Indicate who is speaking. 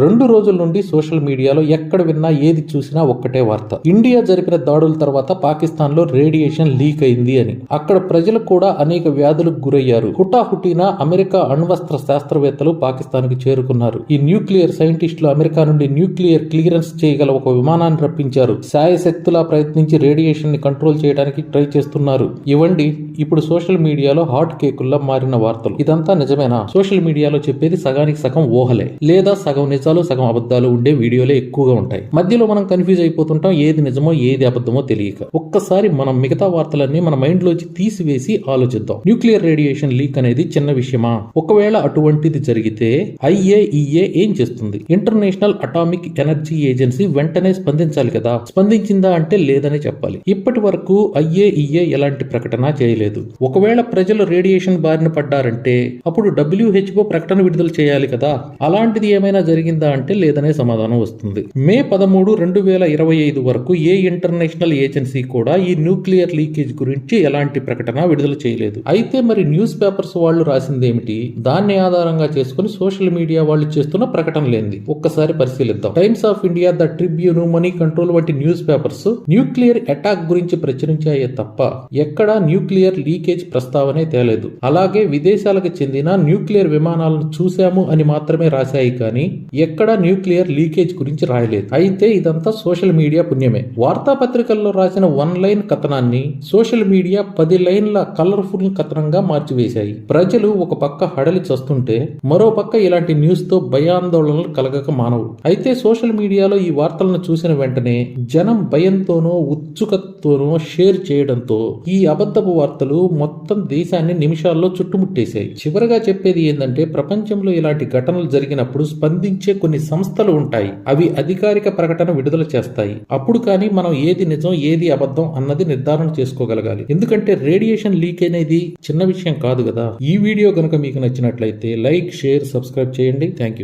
Speaker 1: రెండు రోజుల నుండి సోషల్ మీడియాలో ఎక్కడ విన్నా ఏది చూసినా ఒక్కటే వార్త. ఇండియా జరిపిన దాడుల తర్వాత పాకిస్తాన్లో రేడియేషన్ లీక్ అయింది అని. అక్కడ ప్రజలు కూడా అనేక వ్యాధులకు గురయ్యారు. హుటాహుటీన అమెరికా అణ్వస్త్ర శాస్త్రవేత్తలు పాకిస్తాన్కు చేరుకున్నారు. ఈ న్యూక్లియర్ సైంటిస్టులు అమెరికా నుండి న్యూక్లియర్ క్లియరెన్స్ చేయగల ఒక విమానాన్ని రప్పించారు. శాయశక్తులా ప్రయత్నించి రేడియేషన్ని కంట్రోల్ చేయడానికి ట్రై చేస్తున్నారు. ఇవ్వండి ఇప్పుడు సోషల్ మీడియాలో హాట్ కేకుల్లా మారిన వార్తలు. ఇదంతా నిజమేనా? సోషల్ మీడియాలో చెప్పేది సగానికి సగం ఊహలే. లేదా సగం నిజాలు సగం అబద్ధాలు ఉండే వీడియోలే ఎక్కువగా ఉంటాయి. మధ్యలో మనం కన్ఫ్యూజ్ అయిపోతుంటాం ఏది నిజమో ఏది అబద్ధమో తెలియక. ఒక్కసారి మనం మిగతా వార్తలన్నీ మన మైండ్ లోంచి తీసివేసి ఆలోచిద్దాం. న్యూక్లియర్ రేడియేషన్ లీక్ అనేది చిన్న విషయమా? ఒకవేళ అటువంటిది జరిగితే ఐఏఈఏ ఏం చేస్తుంది? ఇంటర్నేషనల్ అటామిక్ ఎనర్జీ ఏజెన్సీ వెంటనే స్పందించాలి కదా. స్పందించిందా అంటే లేదని చెప్పాలి. ఇప్పటి వరకు ఐఏఈఏ ఎలాంటి ప్రకటన చేయలేదు. ఒకవేళ ప్రజలు రేడియేషన్ బారిన పడ్డారంటే అప్పుడు డబ్ల్యూహెచ్ఓ ప్రకటన విడుదల చేయాలి కదా. అలాంటిది ఏమైనా జరిగింది? అంటే లేదనే సమాధానం వస్తుంది. మే పదమూడు రెండు వేల ఇరవై ఐదు వరకు ఏ ఇంటర్నేషనల్ ఏజెన్సీ కూడా ఈ న్యూక్లియర్ లీకేజ్ గురించి ఎలాంటి ప్రకటన విడుదల చేయలేదు. అయితే మరి న్యూస్ పేపర్స్ వాళ్ళు రాసిందేమిటి దాన్ని ఆధారంగా చేసుకుని సోషల్ మీడియా వాళ్ళు చేస్తున్న ప్రకటన లేనిది ఒక్కసారి పరిశీలిద్దాం. Times of India the Tribune Money Control వంటి న్యూస్ పేపర్స్ న్యూక్లియర్ అటాక్ గురించి ప్రచురించాయే తప్ప ఎక్కడా న్యూక్లియర్ లీకేజ్ ప్రస్తావనే తేలేదు. అలాగే విదేశాలకు చెందిన న్యూక్లియర్ విమానాలను చూశాము అని మాత్రమే రాశాయి కానీ ఎక్కడా న్యూక్లియర్ లీకేజ్ గురించి రాయలేదు. అయితే ఇదంతా సోషల్ మీడియా పుణ్యమే. వార్తాపత్రికల్లో రాసిన వన్ లైన్ కథనాన్ని సోషల్ మీడియా పది లైన్ల కలర్ఫుల్ కథనంగా మార్చివేశాయి. ప్రజలు ఒక పక్క హడలి చస్తుంటే మరో పక్క ఇలాంటి న్యూస్తో భయాందోళనలు కలగక మానవు. అయితే సోషల్ మీడియాలో ఈ వార్తలను చూసిన వెంటనే జనం భయంతోనో ఉత్సుకతతోనో షేర్ చేయడంతో ఈ అబద్ధపు వార్తలు మొత్తం దేశాన్ని నిమిషాల్లో చుట్టుముట్టేశాయి. చివరగా చెప్పేది ఏంటంటే ప్రపంచంలో ఇలాంటి ఘటనలు జరిగినప్పుడు స్పందించే కొన్ని సంస్థలు ఉంటాయి. అవి అధికారిక ప్రకటన విడుదల చేస్తాయి. అప్పుడు కానీ మనం ఏది నిజం ఏది అబద్ధం అన్నది నిర్ధారణ చేసుకోగలగాలి. ఎందుకంటే రేడియేషన్ లీక్ అనేది చిన్న విషయం కాదు కదా. ఈ వీడియో గనుక మీకు నచ్చినట్లయితే లైక్ షేర్ సబ్స్క్రైబ్ చేయండి. Thank you